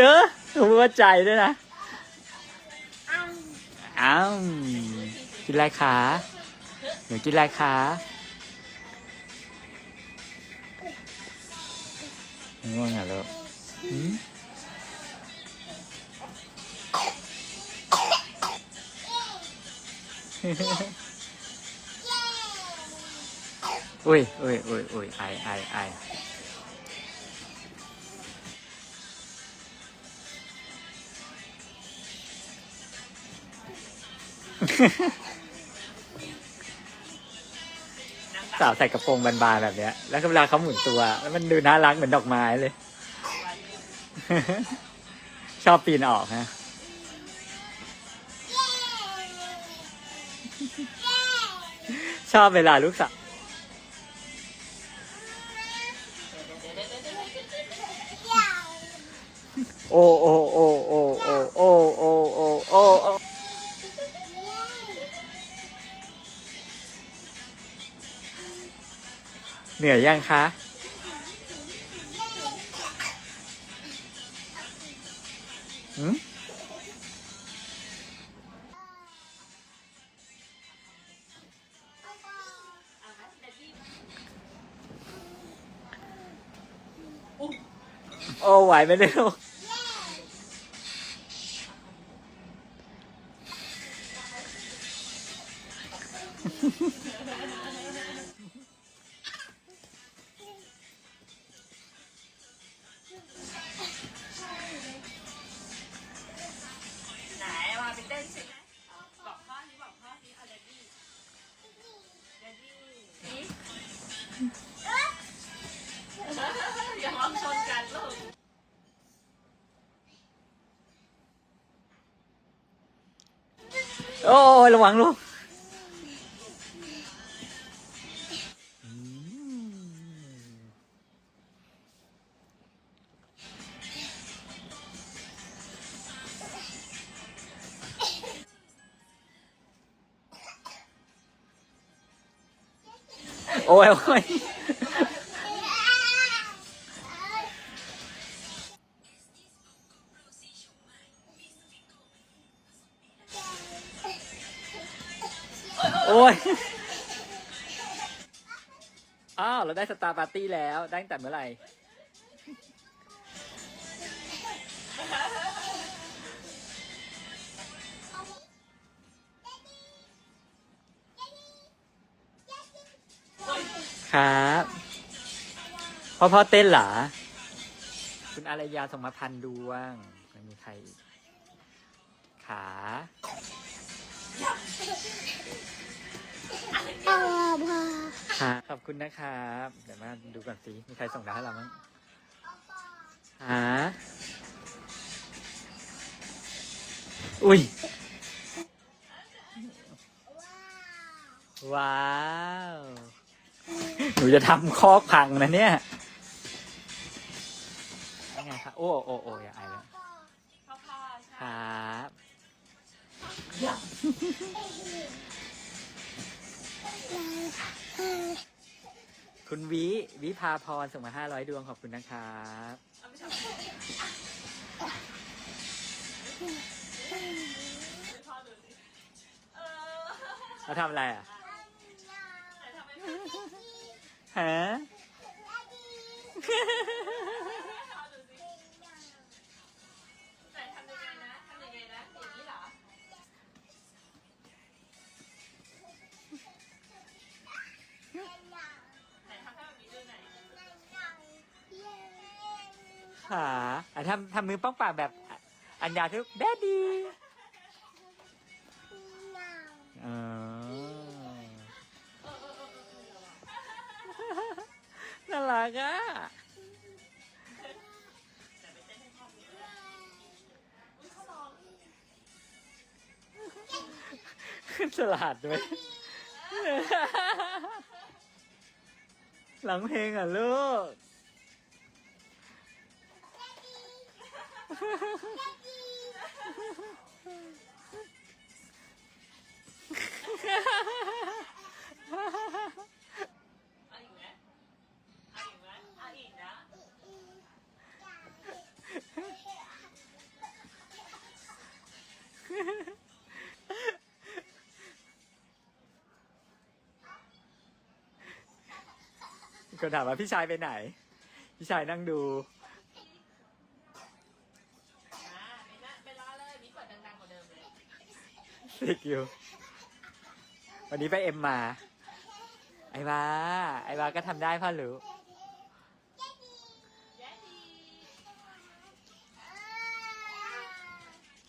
เออรู้ว่าใจด้วยนะอ้าวกินอะไรคะหนูกินอะไรคะง่วงเหรอลูกหืมอุ้ยอุ้ยอุ้ยอุ้ยไอไอไอ สาวใส่กระโปรงบานๆแบบเนี้ย แล้วเวลาเขาหมุนตัว แล้วมันดูน่ารักเหมือนดอกไม้เลย ชอบปีนออกฮะ ชอบเวลาลูกสาวโอ้โอ้โอ้โอ้โอ้โอ้โอ้โอ้ เหนื่อยยังคะ หืมโอ้ไหวไหมเนี่ยลูก ơi Long ăn luôn. Ôi ôi. โอ้ยอ้ยโอ้ย อ้าว เราได้สตาร์ปาร์ตี้แล้วได้ตั้งแต่เมื่อไหร่ ครับพ่อพ่อเต้นเหรอ คุณอารยาส่งมาพันดวงไม่มีใครอีกขา ค่ะขอบคุณนะครับเดี๋ยวมาดูก่อนสิมีใครส่งดาวให้เรามั้งหาอุ้ย ว้าว หนูจะทำคอกพังนะเนี่ยยังไงคะโอ้โอ้โอ้อย่าไอเลยครับ คุณวิวิภาพรส่งมาห้าร้อยดวงขอบคุณนะครับเขาทำอะไรอะฮะ อะทำทำมือป้องปากแบบอัญญาทุกแดดดีอ๋อน่ารักอะขึ้นสลัดด้วยหลังเพลงอะลูก เนก็ถามว่าพี่ชายไปไหน พี่ชายนั่งดู สิกอยู่ วันนี้ไปเอ็มมา ไอ้บาไอ้บาก็ทำได้พ่อหรู้แย่ดี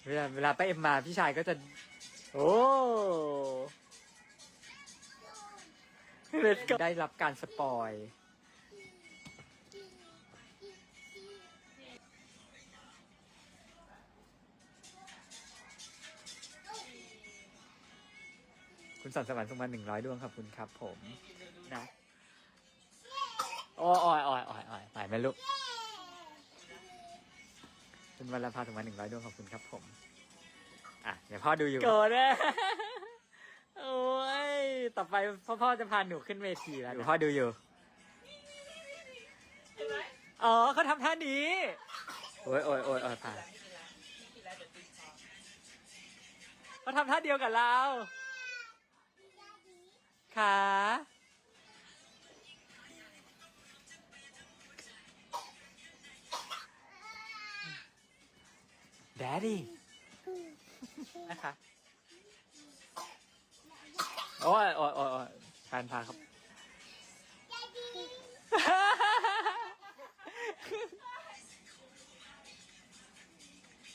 เวลาเวลาไปเอ็มมาพี่ชายก็จะ โอ้ได้รับการสปอย คุณสันสวรรค์ส่งมาหนึ่งร้อยดวงขอบคุณครับ ผมนะโอ้ยโอ้ยโอ้ยโอ้ยโอ้ยไปไหมลูกคุณวรรณภาส่งมาหนึ่งร้อยดวงขอบคุณครับ ผม อะเดี๋ยวพ่อดูอยู่ โกรธนะโอ้ยต่อไปพ่อพ่อจะพาหนูขึ้นเวทีแล้วเดี๋ยวพ่อดูอยู่ เห็นไหมอ๋อเขาทำท่านี้ โอ้ยโอ้ยโอ้ยโอ้ยผ่านกินแล้วกินแล้วเดี๋ยวติดคอเขาทำท่าเดียวกับเรา ขาแดดดี้นะคะโอ้ยโอ้ยโอ้ยโอ้ยแฟนพาครับ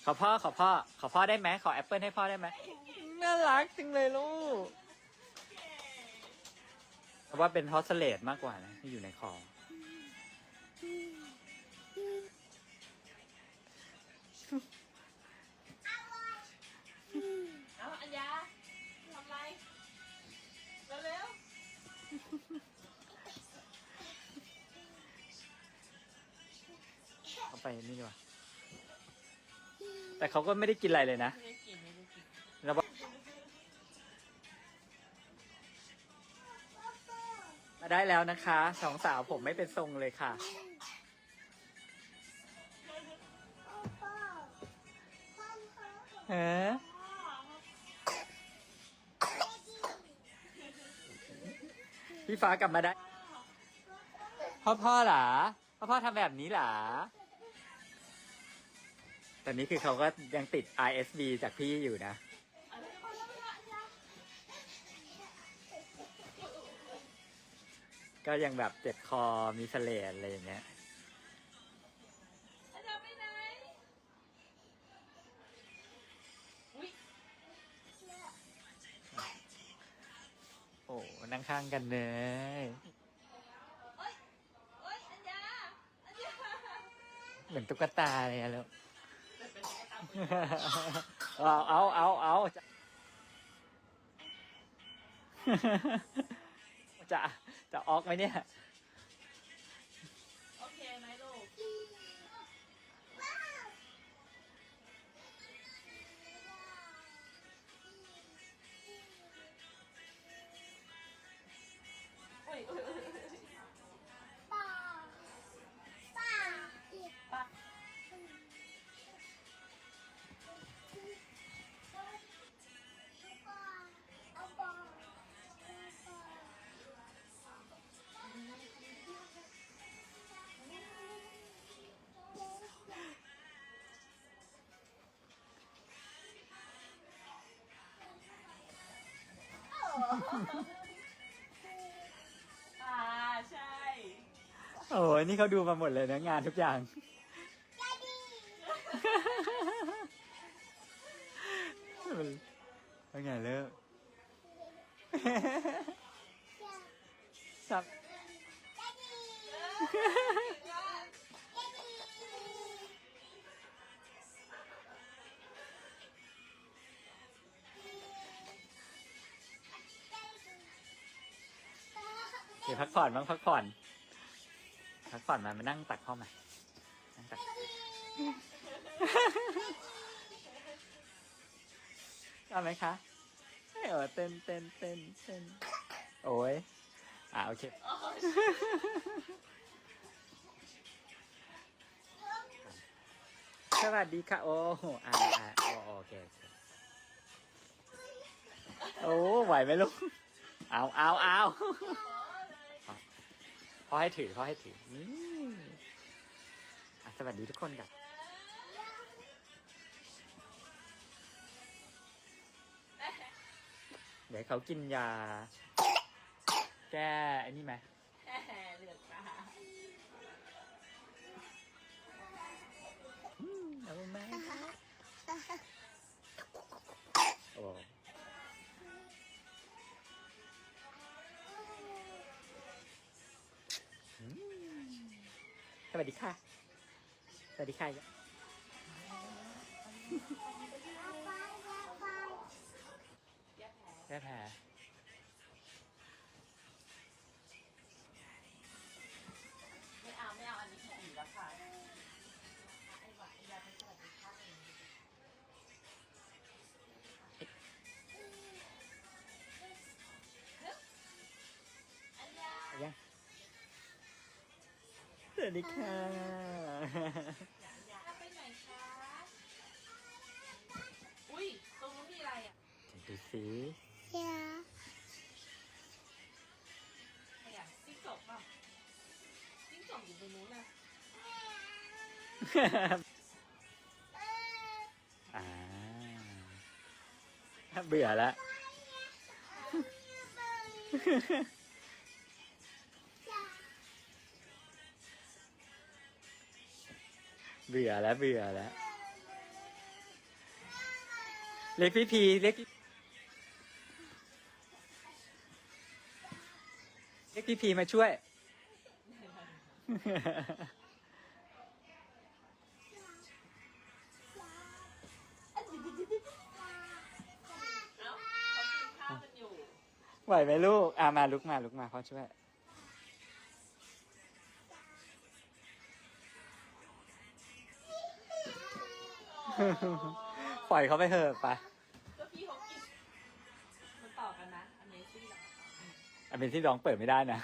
ขอพ่อขอพ่อขอพ่อได้ไหมขอแอปเปิลให้พ่อได้ไหมน่ารักจริงเลยลูกเพ ราะว่าเป็นฮอสเลดมากกว่านะที่อยู่ในคอ เอาอัญญาทำไรเร็วเอาไปนี่ดีกว่าแต่เขาก็ไม่ได้กินอะไรเลยนะ ๆ ได้แล้วนะคะสองสาวผมไม่เป็นทรงเลยค่ะเฮ้พี่ฟ้ากลับมาได้ พ่อพ่อหรอพ่อพ่อทำแบบนี้หรอตอนนี้คือเขาก็ยังติด ISB จากพี่อยู่นะ ก็ยังแบบเจ็บคอมีเสลดอะไรอย่างเงี้ยอัญญาไปไหนอุ้ยโอ้นั่งข้างกันเลยเอ้ยเอ้ยอัญญาอัญญาเหมือนตุ๊กตาเลยอะลูกเป็นตุ๊กตาปืนเอาเอาเอาเอา จะจะออกไหมเนี่ย อ่าใช่โอ้ยนี่เขาดูมาหมดเลยนะงานทุกอย่าง เป็นไงเลิกสับ เดี๋ยวพักผ่อนบ้างพักผ่อน พักผ่อนมามานั่งตักพ่อมานั่งตักเอาไหมคะไม่เออเต้นเต้นเต้นเต้นโอ้ยอ่าโอเคสวัสดีค่ะ โอ้โหอ่าอ่าโอโอโอเคโอ้ไหวไหมลูกเอาเอาเอา พ่อให้ถือพ่อให้ถือนี่อะสวัสดีทุกคนกันเดี๋ยวเขากินยา แก้ไอ้นี่ไหมเหลือกตาเอาไหมโอ้อื วัสดีค่ะ สวัสดีค่ะแยกแผล วัสดีค่ะยาไปไหนคะ อุ้ย ตรงนู้นมีอะไรอะ ดูสิอะไรอะจิ้งจกเปล่ะจิ้งจกอยู่ตรงนู้นน่ะอ่าเบื่อแล้ว เบื่อแล้วเบื่อแล้ว เล็กพี่พีเล็กเล็กพี่พีมาช่วยเอ้าเขากินข้าวกันอยู่ไหวไหมลูก อ่ามาลุกมาลุกมาพ่อช่วย ปล่อยเขาไปเถอะไปก็พี่เขากินมันต่อกันนะ Amazing เหรออันเป็นที่ร้องเปิดไม่ได้นะ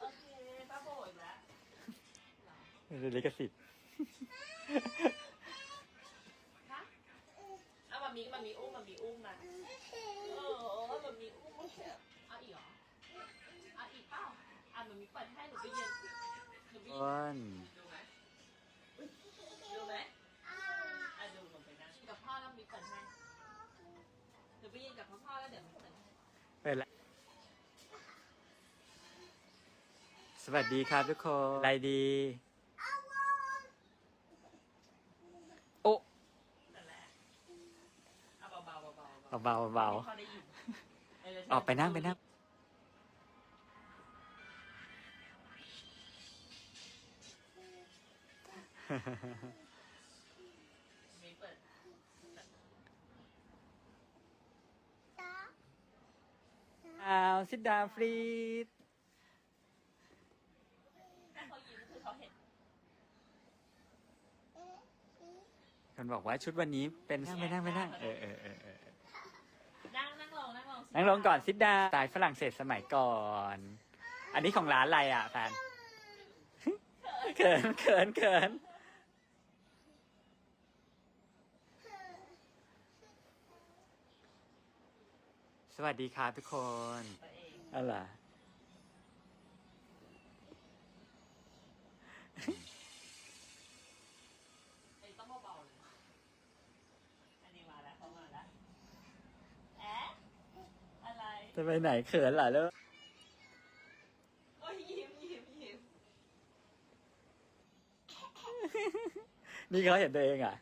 โอเคป้าโบอีกแล้วเป็นลิขสิทธิ์คะเอามามีมามีอุ้มมามีอุ้มมาเออมามีอุ้มเอาอีกเหรอเอาอีกเปล่าอะมามีเปิดให้หนูไปยืนหนูไปยือ้วนนดูไหม ดูไหมอะดูลงไปนั่งกับพ่อแล้วมีเปิดให้หนูไปยืนกับพ่อพ่อแล้วเดี๋ยวมีเปิดให้เปิดละสวัสดีครับทุกคนอะไรดี โอ้นั่นแหละเอาเบาๆเบาๆเบาๆเบาพอได้ยินเดี๋ยวๆออกไปนั่งไปนั่ง มีเปิดอ้าว sit down please ถ้าเขายิ้มคือเขาเห็น คนบอกว่าชุดวันนี้เป็นนั่งไปนั่งไปนั่งเออเออเออเออนั่งนั่งลงนั่งลงสินั่งลงก่อน sit down สไตล์ฝรั่งเศสสมัยก่อน อันนี้ของร้านอะไรอะแฟนเขินเขินเขิน สวัสดีครับทุกคนตัวเองอะไรไอ้ต้องเบาๆเลย อันนี้มาแล้วเขามาแล้วแอะอะไร จะไปไหนเขินเหรอลูกโอ้ยยิ้มยิ้มยิ้มนี่เขาเห็นตัวเองอะ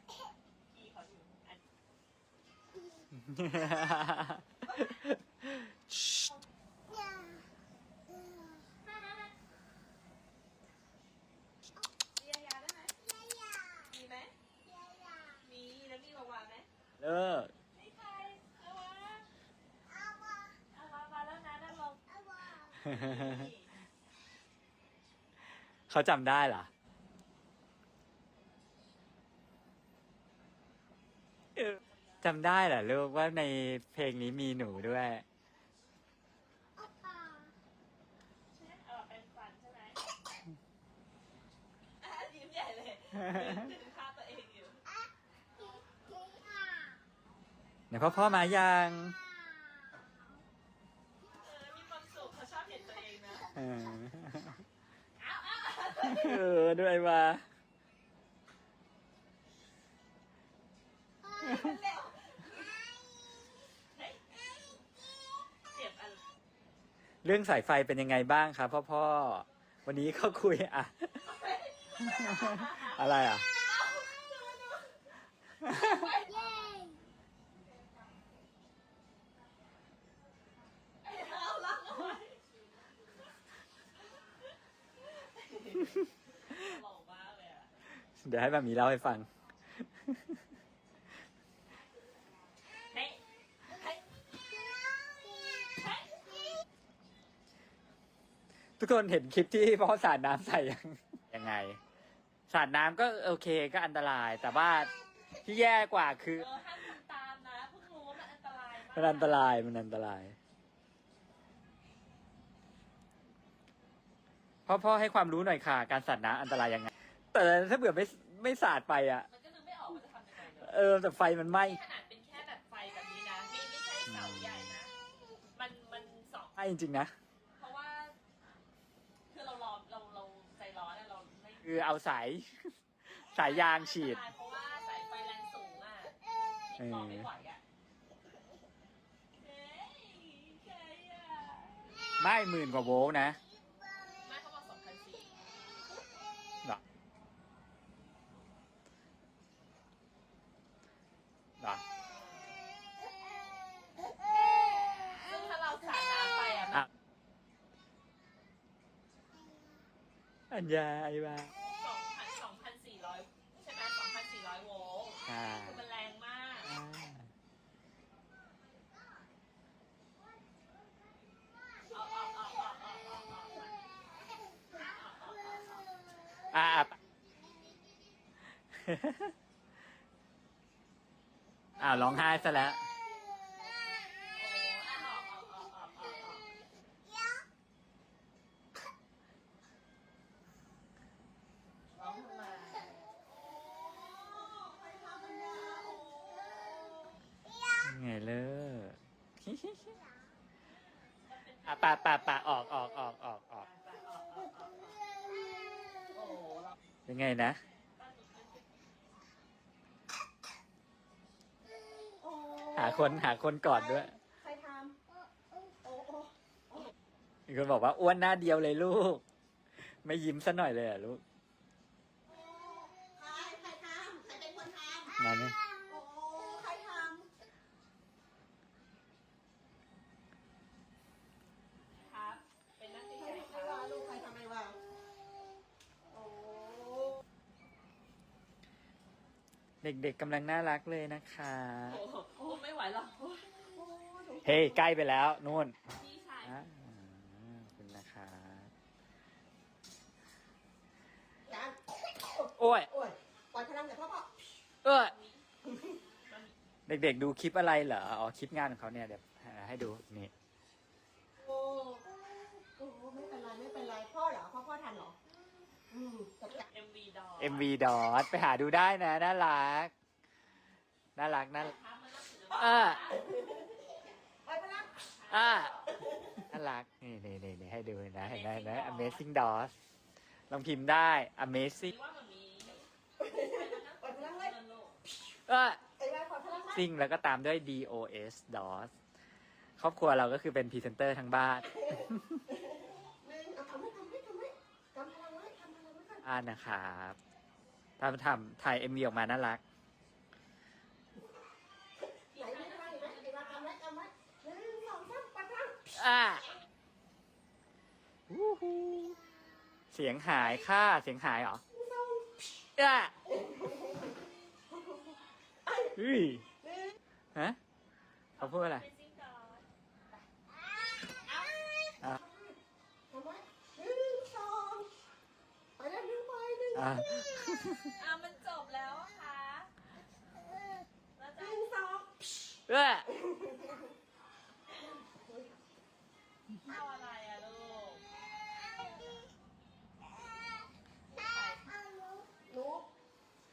พี่เขาอยู่อันมียายาได้ไห มมีไหมมีแล้วมีวาวาไหมเลิกนี่ใครเอาวาเอาวามาแล้วนะนั่งลงนี่ เขาจำได้เหรอ จำได้เหรอลูกว่าในเพลงนี้มีหนูด้วยใช่ไหมเอาแบบเป็นฟันใช่ไหมอะยิ้มใหญ่เลยดึงภาพตัวเองอยู่ เดี๋ยวพ่อพ่อมายังเออ มีความสุขเขาชเออเออด้วยมาเจ็บอะไร เรื่องสายไฟเป็นยังไงบ้างครับพ่อพ่อวันนี้เขาคุยอะ อะไรอะเอาละเอาไว้หล่อมากเลยอะเดี๋ยวให้แบบมีเล่าให้ฟัง เฮ้ยเฮ้ยเฮ้ย ทุกคนเห็นคลิปที่พ่อสาดน้ำใส่ยังยังไง สาดน้ำก็โอเคก็อันตราย แต่ว่าที่แย่กว่าคือ เออห้ามทำตามนะเพิ่งรู้ว่ามันอันตรายมากมันอันตรายมันอันตราย พ่อพ่อให้ความรู้หน่อยค่ะ การสาดน้ำอันตรายยังไง แต่ถ้าเผื่อไม่ไม่สาดไปอะ มันก็นึกไม่ออกว่าจะทำยังไงเลยเออแต่ไฟมันไหม้นี่ขนาดเป็นแค่แบบไฟแบบนี้นะไม่ไม่ใช่เสาใหญ่นะ มันมันสอง ไหม้จริงๆนะ คือเอาสาย สายยางฉีด เพราะว่าสายไฟแรงสูงอะยิงต่อไม่ไหวอะเฮ้ยใครอะไหม้หมื่นกว่าโวลต์นะ อัญญาไอ้บ้าสองพันสองพันสี่ร้อยใช่ไหมสองพันสี่ร้อยโวลต์คือมันแรงมาก อ่าเอาเอะอ้าวร้องไห้ซะแล้ว อะปะปะปะออกออกออกออกออกยังไงนะ หาคนหาคนก่อดด้วย ใครทำอ้โหมีคนบอกว่าอ้วนหน้าเดียวเลยลูก ไม่ยิ้มซะหน่อยเลยอะลูก เด็กๆกำลังน่ารักเลยนะคะ โอ้โหไม่ไหวหรอกเฮ้ยใกล้ไปแล้วนู่นพี่ชายอ่าขอบคุณนะคะจานโอ้ย โอ้ยปล่อยพลังเดี๋ยวพ่อพ่อเออเด็กๆดูคลิปอะไรเหรออ๋อคลิปงานของเขาเนี่ยเดี๋ยวให้ดูนี่ โอ้โอ้ไม่เป็นไรไม่เป็นไรพ่อเหรอพ่อพ่อทันเหรอ อืมจัดการเอ็มวีดอ MV ดอทไปหาดูได้นะ น่ารัก น่ารักน่ารักอ่าอ่าน่ารัก นี่นี่นี่นี่ให้ดูนะเห็นไหมนไหม Amazing Dolls ลองพิมพ์ได้ Amazing ก็ซิงแล้วก็ตามด้วย DOS DOS ครอบครัวเราก็คือเป็นพรีเซนเตอร์ทั้งบ้าน อ่านนะครับทำทำถ่าย MV ออกมาน่ารัก ไหนไม่เป็นไรไหมไอ้ไว้ทำไว้ทำไว้หนึ่งสองสามปล่อยพลังอ่าวู้ฮู้เสียงหายค่าเสียงหายเหรออ่าเฮ้ยฮะเขาพูดอะไร เป็นซิงดอล อะ ทำไว้หนึ่งสองไปแล้วหนึ่งไปหนึ่ง อะอะมันจบแล้วอะค่ะแล้วหจะนึ่งสองเออเอาอะไรอะลูกหนู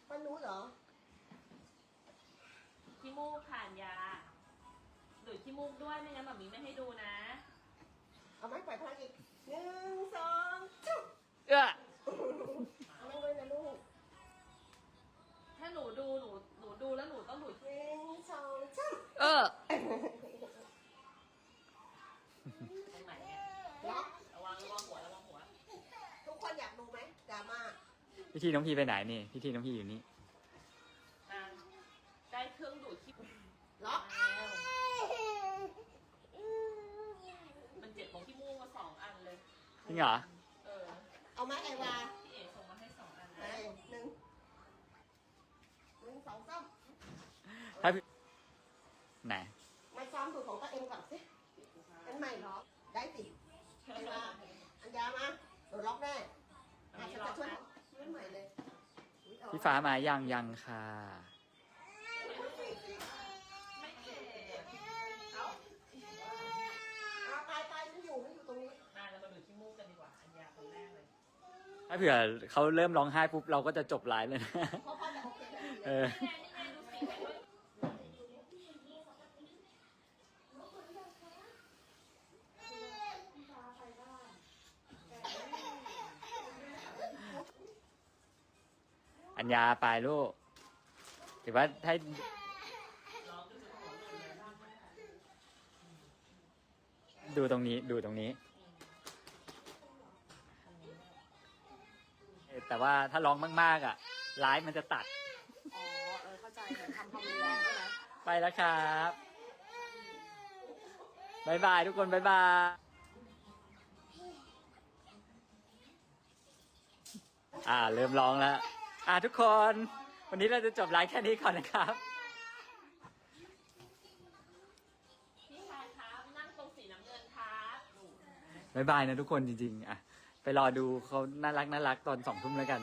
ป้าหนูเหรอ ขี้มูกผ่านยาดูดขี้มูกด้วยไม่งั้นแบบนี้ไม่ให้ดูนะ เอาไม้ปล่อยพลังอีกหนึ่งสองจุ๊บ เอ้อ บเออตรงไหนเนี่ยล็อกระวังระวังหัวระวังหัวทุกคนอยากดูไหมดราม่าพี่ทีน้องพี่ไปไหนนี่พี่ทีน้องพี่อยู่นี่อะได้เครื่องดูดที่ล็อกแล้วมันเจ็บตรงที่มูกมาสองอันเลย จริงเหรอเออ เอาไหมไอวา พี่เอกส่งมาให้สองอัน ไป นะ หนึ่งหนึ่งสองสาม ถ้าพี่ไหน มาซ้อมดูของตัวเองก่อนสิอันใหม่เหรอ ได้สิไอวาอันยามาเดี๋ยวล็อกแน่อันอาจนี้จะล็อกช่วยนะช่วยใหม่เลยอุ๊ยเอพี่ฟ้ามายังยังค่ะ ไม่เจ็บเอาเอาไปไปไม่อยู่ไม่อยู่ตรงนี้ มาเรามาดูที่มูกกันดีกว่า อันยาคนแรกเลย ถ้าเผื่อเขาเริ่มร้องไห้ปุ๊บเราก็จะจบไลฟ์เลยนะ เพราะพ่อจะโอเคได้เออ นี่ไงนี่ไงดูสิไปด้วย อัญญาไปลูกถือว่าให้ร้องจนหัวหลุดเลยดูตรงนี้ดูตรงนี้ แต่ว่าถ้าร้องมาก ๆ อะไลฟ์มันจะตัด อ๋อ เออ เข้าใจเหมือนทำความรุนแรงใช่ไหมไปแล้วครับบายบายทุกคนบายบายอ่า เริ่มร้องแล้ว อ่าทุกคน วันนี้เราจะจบไลฟ์แค่นี้ก่อนนะครับ พี่ชายครับนั่งตรงสีน้ำเงินครับหนูบายบายนะทุกคนจริงๆ อะ ไปรอดูเขาน่ารักน่ารักตอนสองทุ่มแล้วกัน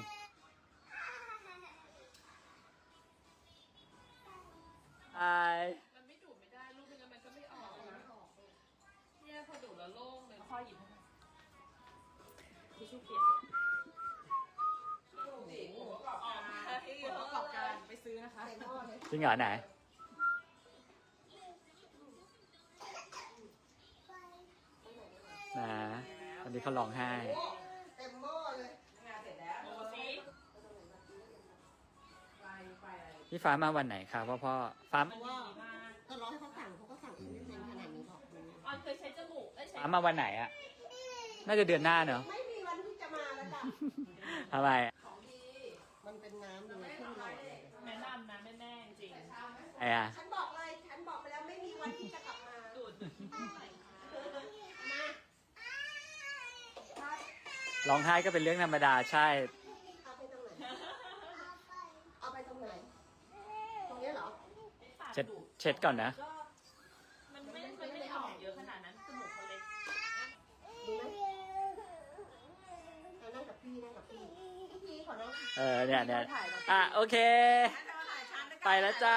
อไหน นะวันนี้เขาร้องไห้โอ้เต็มหม้อเลยดูสิพี่ฟ้ามาวันไหนคะพ่อพ่อฟ้ามันดีมากก็รอให้เขาสั่งเขาก็สั่งเองไม่เป็นขนาดนี้หรอกออนเคยใช้จมูกเอ้ยใช้ฟ้ามาวันไหนอะน่าจะเดือนหน้าเนอะไม่มีวันที่จะมาแล้วจ้ะ ทำไมอะมันเป็นน้ำอยู่ในเครื่องหลอดเลย แนะนำนะแม่แม่ๆจริง ไอ้อะฉันบอกเลย ฉันบอกไปแล้วไม่มีวันที่จะกลับมาดูดดูดที่มูกหน่อยค่ะมาร้องไห้ก็เป็นเรื่องธรรมดาใช่ เอาไปตรงไหน เอาไปตรงไหน ตรงนี้เหรอไอ้ปากเช็ดดูดเช็ดก่อนนะก็มันไม่มันไม่ได้ออกเยอะขนาดนั้นจมูกเขาเล็กดูไหมเอานั่งกับพี่นั่งกับพี่พี่ขอนั่ง เออเนี่ยเนี่ยอะโอเค ไปแล้วจ้า